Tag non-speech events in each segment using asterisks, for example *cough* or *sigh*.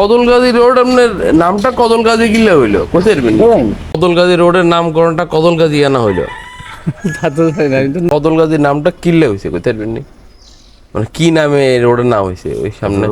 Kadalgazi road আপনার নামটা কদলগাজী কিল্লা হইল কোথায় কদলগাজী রোডের নামকরণটা কদলগাজী আনা হইল। জানি কদলগাজী নামটা কিল্লে হয়েছে কোথায় পারবেন মানে কি নামে রোডের নাম হয়েছে ওই সামনে?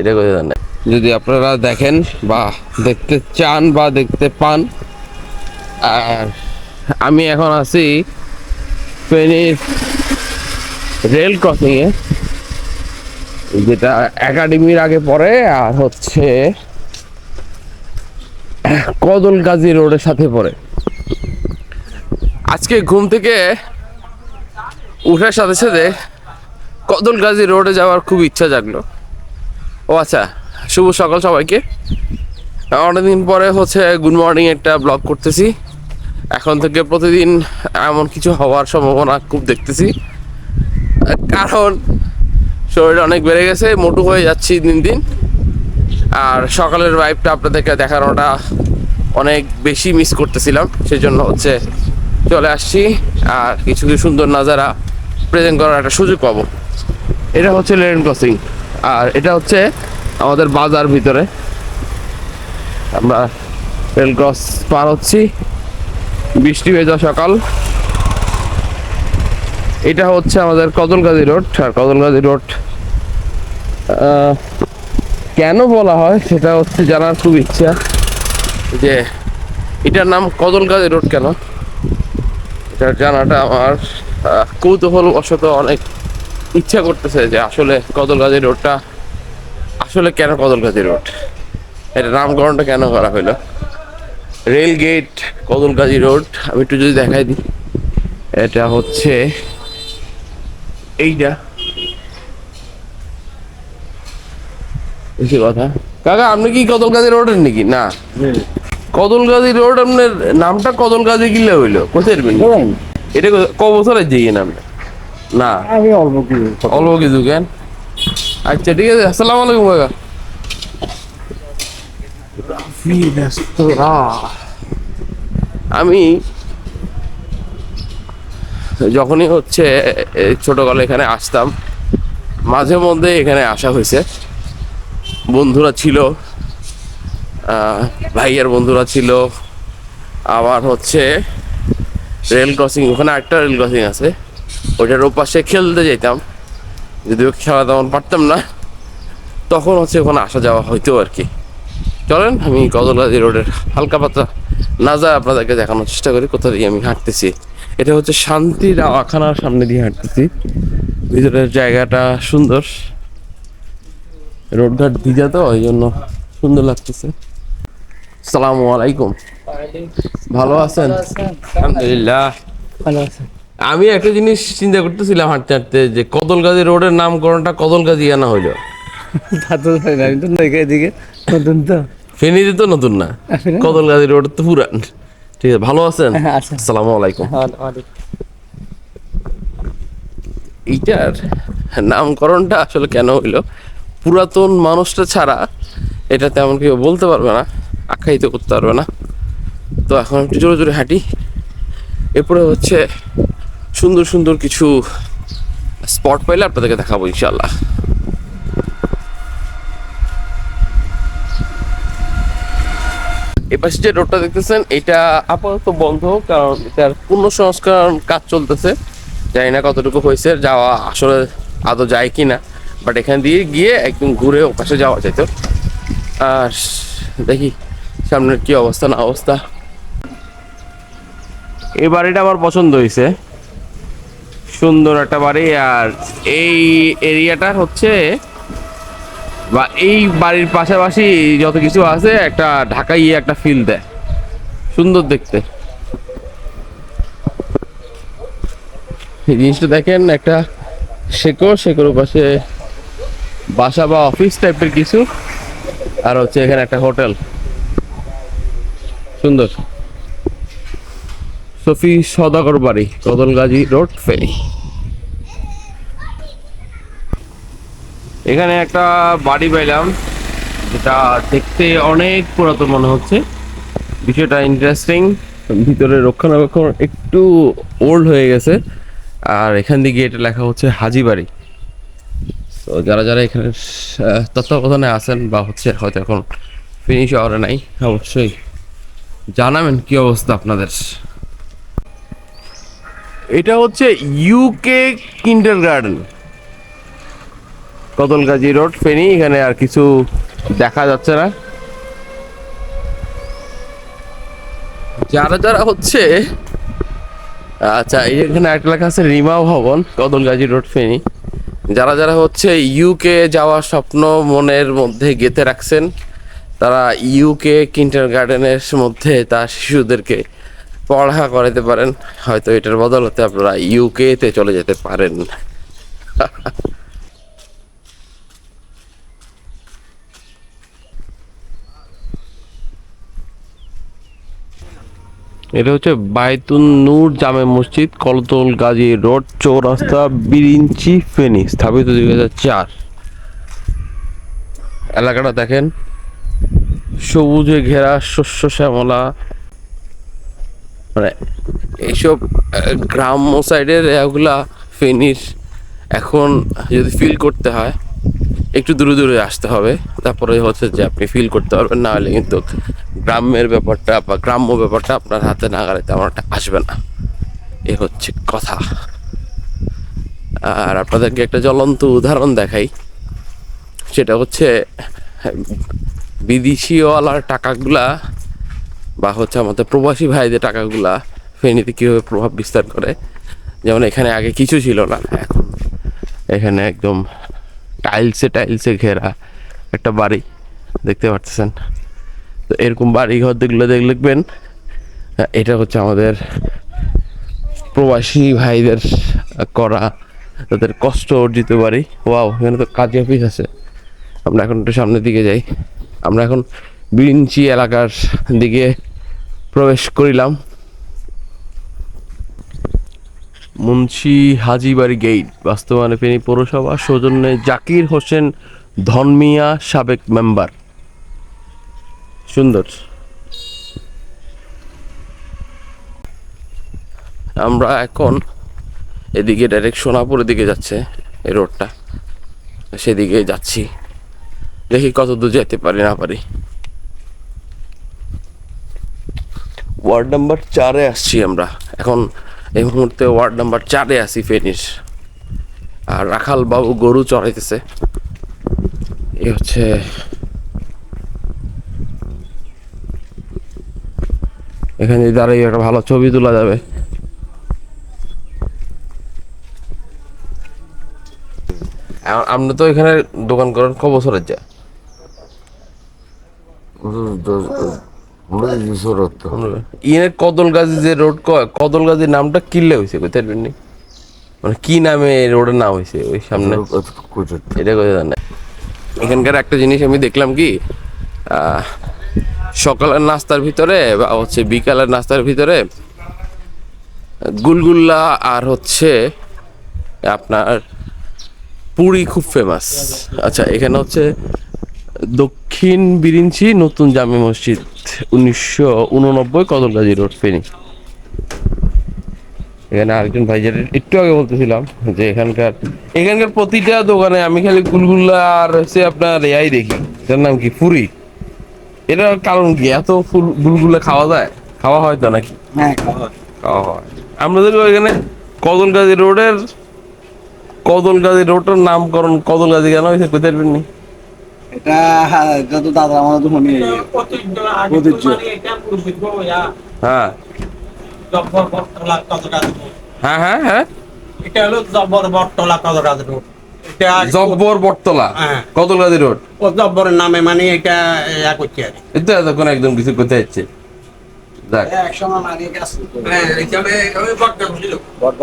এটা কোথায় জানেন? যদি আপনারা দেখেন বা দেখতে চান বা দেখতে পান আর আমি এখন আছি ফেনীর রেল ক্রসিং এ যেটা একাডেমির আগে পড়ে, আর হচ্ছে কদলগাজী রোডের সাথে পড়ে। আজকে ঘুম থেকে উঠার সাথে সাথে কদলগাজী রোডে যাওয়ার খুব ইচ্ছা জাগলো। ও আচ্ছা শুভ সকাল সবাইকে। অনেকদিন পরে হচ্ছে গুড মর্নিং একটা ব্লগ করতেছি। এখন থেকে প্রতিদিন এমন কিছু হওয়ার সম্ভাবনা খুব দেখতেছি। কারণ শরীর অনেক বেড়ে গেছে, মোটু হয়ে যাচ্ছি দিন দিন। আর সকালের ভাইবটা আপনাদেরকে দেখানোটা অনেক বেশি মিস করতেছিলাম সেই জন্য হচ্ছে চলে আসছি। আর কিছু কিছু সুন্দর নাজারা প্রেজেন্ট করার একটা সুযোগ পাবো। এটা হচ্ছে লেন ক্রসিং আর এটা হচ্ছে আমাদের বাজার ভিতরে। আমরা রেল ক্রস পার হচ্ছি, বৃষ্টি ভেজা সকাল। এটা হচ্ছে আমাদের কদলগাজী রোড, আর কদলগাজী রোড কেন বলা হয়? সেটা হচ্ছে জানার খুব ইচ্ছা যে এটার নাম কদলগাজী রোড কেন? এটা জানাটা আমার কৌতূহলবশত অনেক ইচ্ছা করতেছে যে আসলে কদলগাজী রোডটা আসলে কেন কদলগাজী রোড? এটা নামকরণটা কেন করা হলো? রেল গেট কদলগাজী রোড, আমি একটু যদি দেখাই দিই। এটা হচ্ছে এইটা। বেশি কথা। কাকা আপনি কি কদলগাজী রোডের নাকি? না। কদলগাজী রোড আপনার নামটা কদলগাজী হইল। কোথায় এটা কো- নাম না। আমি অল্প কিছু। অল্প কিছু কেন? আচ্ছা ঠিক আছে। আসসালামু আলাইকুম কাকা। রাফি রেস্তোরাঁ। আমি যখনই হচ্ছে ছোটকালে এখানে আসতাম মাঝে মধ্যে এখানে আসা হয়েছে। বন্ধুরা ছিল ভাইয়ার বন্ধুরা ছিল, আবার হচ্ছে রেল ক্রসিং, ওখানে একটা রেল ক্রসিং আছে, ওইটার ওপাশে খেলতে যেতাম যদিও খেলা তেমন পারতাম না, তখন হচ্ছে ওখানে আসা যাওয়া হইতো আর কি। চলেন, আমি কদলগাজী রোডের হালকা পাতলা নাজা আপনাদেরকে দেখানোর চেষ্টা করি, কোথা দিয়ে আমি হাঁটতেছি। এটা হচ্ছে শান্তির আখানার সামনে দিয়ে হাঁটতেছি, ভিতরের জায়গাটা সুন্দর। রোডঘাট ভিজা তো ওই জন্য সুন্দর লাগতেছে। সালামু আলাইকুম। ভালো আছেন? আলহামদুলিল্লাহ। ভালো আছে আমি একটা জিনিস চিন্তা করতেছিলাম হাঁটতে হাঁটতে যে কদলগাজী রোডের নামকরণটা কদলগাজী আনা হইল। তা তো জানি না, আমি তো নইকা এদিকে। নতুন তো। ফেনীতে তো নতুন না। কদলগাজী রোড তো পুরান। ঠিক আছে ভালো আছেন? হ্যাঁ, আছি। আলাইকুম। এইটার নামকরণটা আসলে কেন হইল? পুরাতন মানুষটা ছাড়া এটা তেমন কেউ বলতে পারবে না, আখ্যায়িত করতে পারবে না। তো এখন একটু জোরে জোরে হাঁটি। এরপরে হচ্ছে সুন্দর সুন্দর কিছু স্পট পাইলে আপনাদেরকে দেখাবো ইনশাল্লাহ এপাশে যে রোডটা দেখতেছেন, এটা আপাতত বন্ধ, কারণ এটার পূর্ণ সংস্কার কাজ চলতেছে। জানি না কতটুকু হয়েছে, যাওয়া আসলে আদৌ যায় কি না বাট এখান দিয়ে গিয়ে একদম ঘুরে ওপাশে যাওয়া যেত আর দেখি সামনের কি অবস্থা, না অবস্থা। এই বাড়িটা আমার পছন্দ হয়েছে। সুন্দর একটা বাড়ি, আর এই এরিয়াটা হচ্ছে বা এই বাড়ির পাশাপাশি যত কিছু আছে, একটা ঢাকাই একটা ফিল দেয়। সুন্দর দেখতে। এই জিনিসটা দেখেন, একটা শেকড়, শেকড়ের পাশে বাসা বা অফিস টাইপের কিছু। আর হচ্ছে এখানে একটা হোটেল সুন্দর। সফি সদাগর বাড়ি, কদলগাজী রোড ফেরি এখানে একটা বাড়ি পাইলাম, যেটা দেখতে অনেক পুরাতন মনে হচ্ছে। বিষয়টা ইন্টারেস্টিং ভিতরে রক্ষণাবেক্ষণ একটু ওল্ড হয়ে গেছে। আর এখান দিয়ে এটা লেখা হচ্ছে হাজি বাড়ি তো যারা যারা এখানে তত্ত্বাবধানে আছেন বা হচ্ছে হয়তো এখন ফিনিশ শহরে নাই অবশ্যই জানাবেন কি অবস্থা আপনাদের। এটা হচ্ছে UK kindergarten Kadalgazi road Feni. এখানে আর কিছু দেখা যাচ্ছে না। যারা যারা হচ্ছে আচ্ছা এই এখানে একটা লেখা আছে রিমা ভবন কদলগাজী রোড ফেনি। যারা যারা হচ্ছে ইউকে যাওয়ার স্বপ্ন মনের মধ্যে গেঁথে রাখছেন, তারা ইউকে কিন্টার গার্ডেনের মধ্যে তার শিশুদেরকে পড়া করাতে পারেন। হয়তো এটার বদলতে আপনারা ইউকেতে চলে যেতে পারেন। *laughs* এটা হচ্ছে বায়তুন নূর জামে মসজিদ, কলতল গাজী রোড, চৌরাস্তা, বিরিঞ্চি, ফেনী, স্থাপিত দুই হাজার চার। এলাকাটা দেখেন, সবুজে ঘেরা, শস্য শ্যামলা। মানে এইসব গ্রাম্য সাইডের এগুলা ফেনীর এখন যদি ফিল করতে হয় একটু দূরে দূরে আসতে হবে। তারপরে হচ্ছে যে আপনি ফিল করতে পারবেন, না হলে কিন্তু গ্রামের ব্যাপারটা বা গ্রাম্য ব্যাপারটা আপনার হাতে নাগালে তেমন একটা আসবে না। এ হচ্ছে কথা। আর আপনাদেরকে একটা জ্বলন্ত উদাহরণ দেখাই। সেটা হচ্ছে, বিদেশিওয়ালার টাকাগুলা বা হচ্ছে আমাদের প্রবাসী ভাইদের টাকাগুলা ফেনীতে কীভাবে প্রভাব বিস্তার করে? যেমন এখানে আগে কিছু ছিল না, এখন এখানে একদম টাইলসে টাইলসে ঘেরা একটা বাড়ি দেখতে পাচ্ছেন তো এরকম বাড়ি ঘর দেখলে দেখ লিখবেন আহ, এটা হচ্ছে আমাদের প্রবাসী ভাইদের করা তাদের কষ্ট অর্জিত বাড়ি। ওয়াও এখানে তো কাজী অফিস আছে। আমরা এখন একটু সামনের দিকে যাই। আমরা এখন বিরিঞ্চি এলাকার দিকে প্রবেশ করিলাম। মুন্সি হাজিবাড়ি গেট বাস্তবায়নে ফেনী পৌরসভা সৌজন্যে জাকির হোসেন ধনমিয়া সাবেক মেম্বার সুন্দর। আমরা এখন এদিকে ডাইরেক্ট সোনাপুরের দিকে যাচ্ছে এই রোডটা সেদিকে যাচ্ছি। দেখি কত দূর যেতে পারি, না পারি। ওয়ার্ড নাম্বার চারে আসছি আমরা। এখন এই মুহূর্তে ওয়ার্ড নাম্বার চারে আছি ফেনিস আর রাখাল বাবু গরু চড়াইতেছে। এই হচ্ছে এখানে দাঁড়িয়ে একটা ভালো ছবি তোলা যাবে। আপনি তো এখানে দোকান করেন ক বছরের যা? ইনের কদলগাজী যে রোড কদলগাজীর নামটা কিনলে হয়েছে কোথায় পারবেন মানে কি নামে রোডের নাম হয়েছে ওই সামনে? এটা কোথায় জানে? এখানকার একটা জিনিস আমি দেখলাম কি সকালের নাস্তার ভিতরে বা হচ্ছে বিকালের নাস্তার ভিতরে গুলগুল্লা আর হচ্ছে আপনার পুরি খুব ফেমাস আচ্ছা এখানে হচ্ছে দক্ষিণ বিরিঞ্চি নতুন জামে মসজিদ উনিশশো উননব্বই কদলগাজী রোড ফেনী। এখানে আরেকজন ভাই যেটা একটু আগে বলতেছিলাম যে এখানকার এখানকার প্রতিটা দোকানে আমি খালি গুলগুল্লা আর হচ্ছে আপনার এআই দেখি। এটার নাম কি? পুরি এটার কারণ কি? এত ফুল গুলগুলা খাওয়া যায়? খাওয়া হয় তো নাকি? হ্যাঁ খাওয়া হয়। আমাদের ওইখানে কদলগাজী রোডের কদলগাজী রোডের নামকরণ কদলগাজী কেন হয়েছে কোথায় পারবেন? এটা এটা তো দাদা আমার তো মনে প্রযোজ্য। হ্যাঁ জব্বর বটতলা হ্যাঁ হ্যাঁ হ্যাঁ এটা হলো জব্বর বটতলা কতটা দূর? জব্বর বটতলা হ্যাঁ। রোড ও জব্বরের নামে মানে এটা ইয়া করছে আর। এতো একদম কিছু কোথায় যাচ্ছে। হ্যাঁ, ছিল। বড়।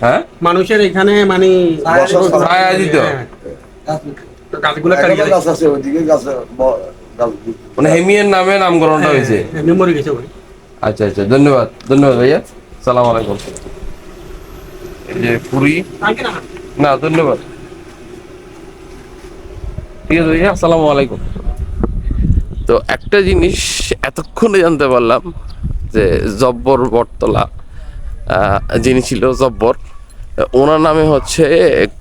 হ্যাঁ? মানুষের এখানে মানে ছায়া দিত। হ্যাঁ, গাছগুলো গাছ আছে ওইদিকে গাছ মানে হেমিয়ের নামে নামকরণটা হয়েছে? মরে গেছে আচ্ছা আচ্ছা ধন্যবাদ ধন্যবাদ ভাইয়া। সালাম আলাইকুম। এই যে পুরি। না না ধন্যবাদ। ঠিক আছে ভাইয়া আসসালামু আলাইকুম। তো একটা জিনিস এতক্ষণে জানতে পারলাম যে জব্বর বটতলা আহ, যিনি ছিল জব্বর ওনার নামে হচ্ছে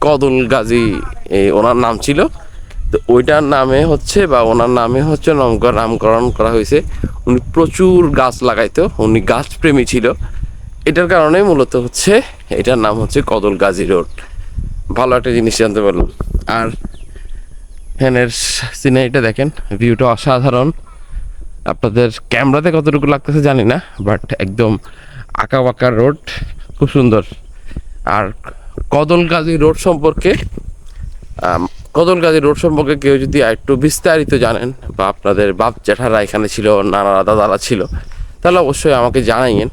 কদল গাজী, এই ওনার নাম ছিল। তো ওইটার নামে হচ্ছে বা ওনার নামে হচ্ছে নামকরণ নামকরণ করা হয়েছে। উনি প্রচুর গাছ লাগাইতো, উনি গাছ প্রেমী ছিল। এটার কারণে মূলত হচ্ছে এটার নাম হচ্ছে কদল গাজী রোড। ভালো একটা জিনিস জানতে পারলাম। আর ফ্যানের সিনারিটা দেখেন, ভিউটা অসাধারণ। আপনাদের ক্যামেরাতে কতটুকু লাগতেছে জানি না, বাট একদম আঁকা বাঁকা রোড, খুব সুন্দর। আর কদলগাজী রোড সম্পর্কে কদলগাজী রোড সম্পর্কে কেউ যদি একটু বিস্তারিত জানেন বা আপনাদের বাপ জ্যাঠারা এখানে ছিল, নানারা দাদারা ছিল, তাহলে অবশ্যই আমাকে জানাইয়েন।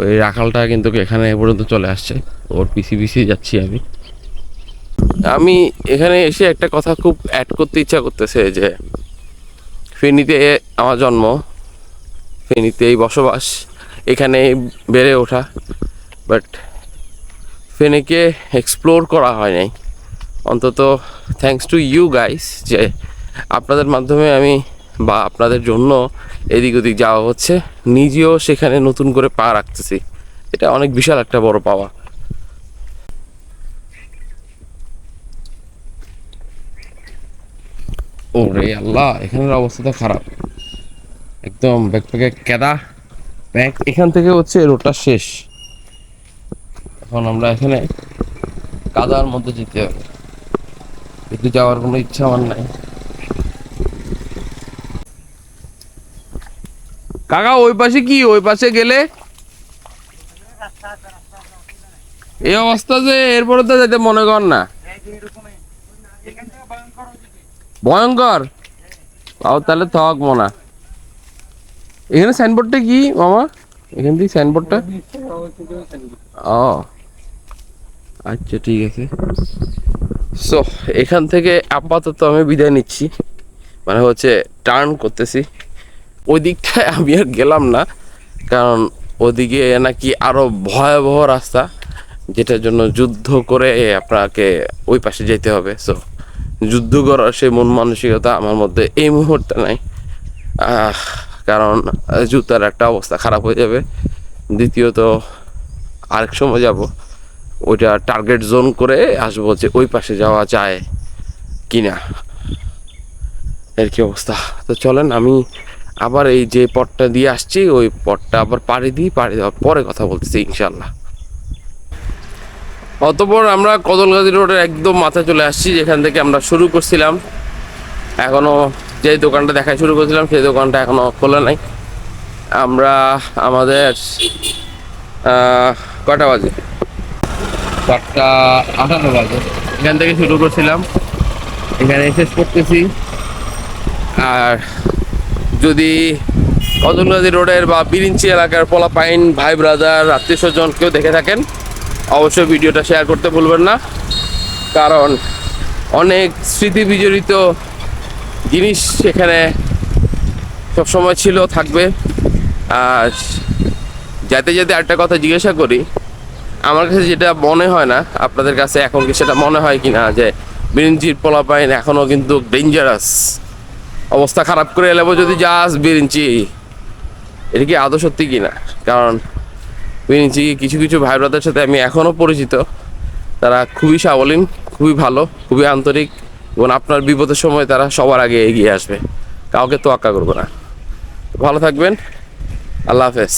ওই রাখালটা কিন্তু এখানে পর্যন্ত চলে আসছে। ওর পিছি পিছিয়ে যাচ্ছি আমি। আমি এখানে এসে একটা কথা খুব অ্যাড করতে ইচ্ছা করতেছে যে ফেনীতে আমার জন্ম। ফেনীতেই বসবাস। এখানে বেড়ে ওঠা। বাট ফেনীকে এক্সপ্লোর করা হয় নাই। অন্তত থ্যাঙ্কস টু ইউ গাইস যে আপনাদের মাধ্যমে আমি বা আপনাদের জন্য এদিক ওদিক যাওয়া হচ্ছে। নিজেও সেখানে নতুন করে পা রাখতেছি। এটা অনেক বিশাল একটা বড় পাওয়া। ও রে আল্লাহ, এখানের অবস্থা তো খারাপ। একদম ব্যাকপ্যাকে কেদা। ব্যাক এখান থেকে হচ্ছে রোডটা শেষ। এখন আমরা এখানে কাদার মধ্যে যেতে হবে। একটু যাওয়ার কোনো ইচ্ছা আমার নাই। কাকা, ওই পাশে কি? ওই পাশে গেলে? এই অবস্থা যে, এরপরে তো যেতে মনে কর না। ভয়ঙ্কর। তাও তাহলে থক মনা। এখানে সাইনবোর্ডটা কি, মামা? এখান থেকে সাইনবোর্ডটা ও। আচ্ছা ঠিক আছে। সো এখান থেকে আপাতত আমি বিদায় নিচ্ছি। মানে হচ্ছে টার্ন করতেছি। ওই দিকটায় আমি আর গেলাম না। কারণ ওদিকে নাকি আরও ভয়াবহ রাস্তা, যেটার জন্য যুদ্ধ করে আপনাকে ওই পাশে যেতে হবে। সো যুদ্ধ করার সেই মন মানসিকতা আমার মধ্যে এই মুহূর্তে নাই। কারণ জুতার একটা অবস্থা খারাপ হয়ে যাবে। দ্বিতীয়ত, আরেক সময় যাব। ওইটা টার্গেট জোন করে আসব যে ওই পাশে যাওয়া যায় কিনা। এর কি অবস্থা? তো চলেন, আমি আবার এই যে পথটা দিয়ে আসছি, ওই পটটা আবার পাড়ি দিই, পাড়ি দেওয়ার পরে কথা বলতেছি ইনশাল্লাহ অতপর আমরা কদলগাজী রোডের একদম মাথায় চলে আসছি, যেখান থেকে আমরা শুরু করছিলাম। এখনও যে দোকানটা দেখা শুরু করেছিলাম, সেই দোকানটা এখনও খোলা নাই। আমরা আমাদের কটা বাজে? চারটা আঠারো বাজে। এখান থেকে শুরু করছিলাম। এখানে শেষ করতেছি। আর যদি কদমনদী রোডের বা বিরিঞ্চি এলাকার পোলাপাইন ভাই ব্রাদার, আত্মীয় স্বজন কেউ দেখে থাকেন অবশ্যই ভিডিওটা শেয়ার করতে ভুলবেন না। কারণ অনেক স্মৃতি বিজড়িত জিনিস সেখানে সবসময় ছিল, থাকবে। আর যাতে যাতে একটা কথা জিজ্ঞাসা করি, আমার কাছে যেটা মনে হয় না, আপনাদের কাছে এখন কি সেটা মনে হয় কি না যে বিরিঞ্চির পোলাপাইন এখনও কিন্তু ডেঞ্জারাস অবস্থা খারাপ করে এলেও যদি যাস বিরিঞ্চি, এটা কি আদৌ সত্যি কিনা? কারণ বিরিঞ্চি কিছু কিছু ভাই ব্রাদার সাথে আমি এখনও পরিচিত। তারা খুবই সাবলীন খুবই ভালো, খুবই আন্তরিক এবং আপনার বিপদের সময় তারা সবার আগে এগিয়ে আসবে। কাউকে তোয়াক্কা করব না। ভালো থাকবেন। আল্লাহ হাফেজ।